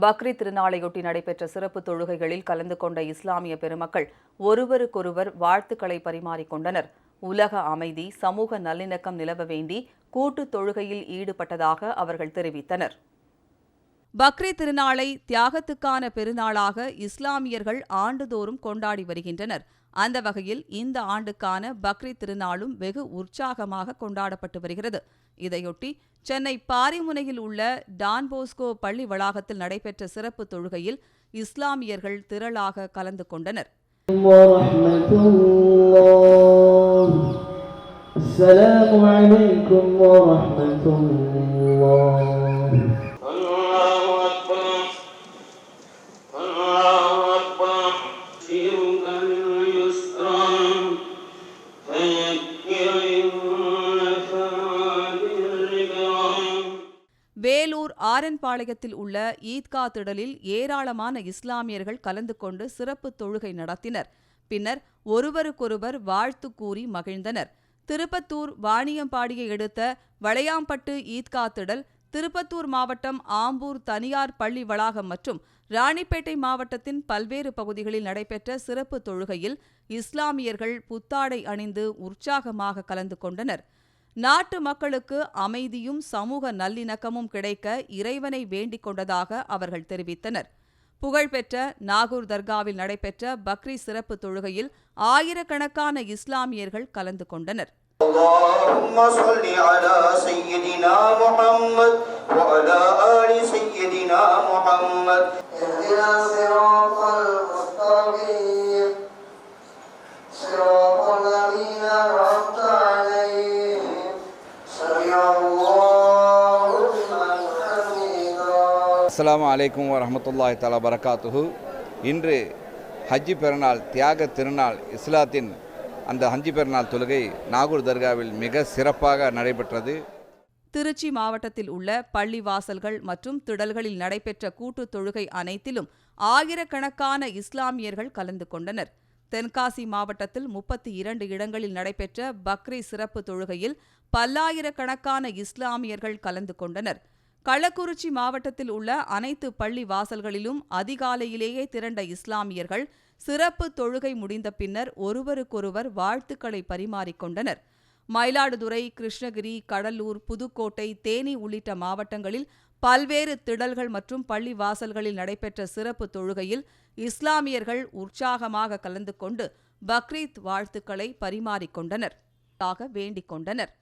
பக்ரீத் திருநாளையொட்டி நடைபெற்ற சிறப்பு தொழுகைகளில் கலந்து கொண்ட இஸ்லாமிய பெருமக்கள் ஒருவருக்கொருவர் வாழ்த்துக்களை பரிமாறிக்கொண்டனர். உலக அமைதி சமூக நல்லிணக்கம் நிலவ வேண்டி கூட்டுத் தொழுகையில் ஈடுபட்டதாக அவர்கள் தெரிவித்தனர். பக்ரீத் திருநாளை தியாகத்துக்கான பெருநாளாக இஸ்லாமியர்கள் ஆண்டுதோறும் கொண்டாடி வருகின்றனர் அந்த வகையில் இந்த ஆண்டுக்கான பக்ரீத் திருநாளும் வெகு உற்சாகமாக கொண்டாடப்பட்டு வருகிறது இதையொட்டி சென்னை பாரிமுனையில் உள்ள டான் போஸ்கோ பள்ளி வளாகத்தில் நடைபெற்ற சிறப்பு தொழுகையில் இஸ்லாமியர்கள் திரளாக கலந்து கொண்டனர் ورحمة الله السلام عليكم ورحمة الله الله வேலூர் ஆரன்பாளையத்தில் உள்ள ஈத்கா திடலில் ஏராளமான இஸ்லாமியர்கள் கலந்து கொண்டு சிறப்பு தொழுகை நடத்தினர். பின்னர் ஒருவருக்கொருவர் வாழ்த்து கூறி மகிழ்ந்தனர். திருப்பத்தூர் வாணியம்பாடியை எடுத்த வளையாம்பட்டு ஈத்கா திடல் திருப்பத்தூர் மாவட்டம் ஆம்பூர் தனியார் பள்ளி வளாகம் மற்றும் ராணிப்பேட்டை மாவட்டத்தின் பல்வேறு பகுதிகளில் நடைபெற்ற சிறப்பு தொழுகையில் இஸ்லாமியர்கள் புத்தாடை அணிந்து உற்சாகமாக கலந்து கொண்டனர். நாட்டு மக்களுக்கு அமைதியும் சமூக நல்லிணக்கமும் கிடைக்க இறைவனை வேண்டிக் கொண்டதாக அவர்கள் தெரிவித்தனர் புகழ்பெற்ற நாகூர் தர்காவில் நடைபெற்ற பக்ரீ சிறப்பு தொழுகையில் ஆயிரக்கணக்கான இஸ்லாமியர்கள் கலந்து கொண்டனர் اللهم صل على سيدنا محمد وعلى آل سيدنا محمد அஸ்ஸலாமு அலைக்கும் வரமத்துல்லாஹி தலா பரகாத்துஹு. இன்று ஹஜ்ஜி பெருநாள் தியாக திருநாள் இஸ்லாத்தின் அந்த ஹஜ்ஜி பெருநாள் தொழுகை நாகூர் தர்காவில் மிக சிறப்பாக நடைபெற்றது. திருச்சி மாவட்டத்தில் உள்ள பள்ளி வாசல்கள் மற்றும் திடல்களில் நடைபெற்ற கூட்டுத் தொழுகை அனைத்திலும் ஆயிரக்கணக்கான இஸ்லாமியர்கள் கலந்து கொண்டனர். தென்காசி மாவட்டத்தில் முப்பத்தி இரண்டு இடங்களில் நடைபெற்ற பக்ரி சிறப்பு தொழுகையில் பல்லாயிரக்கணக்கான இஸ்லாமியர்கள் கலந்து கொண்டனர். கள்ளக்குறிச்சி மாவட்டத்தில் உள்ள அனைத்து பள்ளி வாசல்களிலும் அதிகாலையிலேயே திரண்ட இஸ்லாமியர்கள் சிறப்பு தொழுகை முடிந்த பின்னர் ஒருவருக்கொருவர் வாழ்த்துக்களை பரிமாறிக்கொண்டனர் மயிலாடுதுறை கிருஷ்ணகிரி கடலூர் புதுக்கோட்டை தேனி உள்ளிட்ட மாவட்டங்களில் பல்வேறு திடல்கள் மற்றும் பள்ளி வாசல்களில் நடைபெற்ற சிறப்பு தொழுகையில் இஸ்லாமியர்கள் உற்சாகமாக கலந்து கொண்டு பக்ரீத் வாழ்த்துக்களை பரிமாறிக்கொண்டனர் வேண்டிக் கொண்டனர்.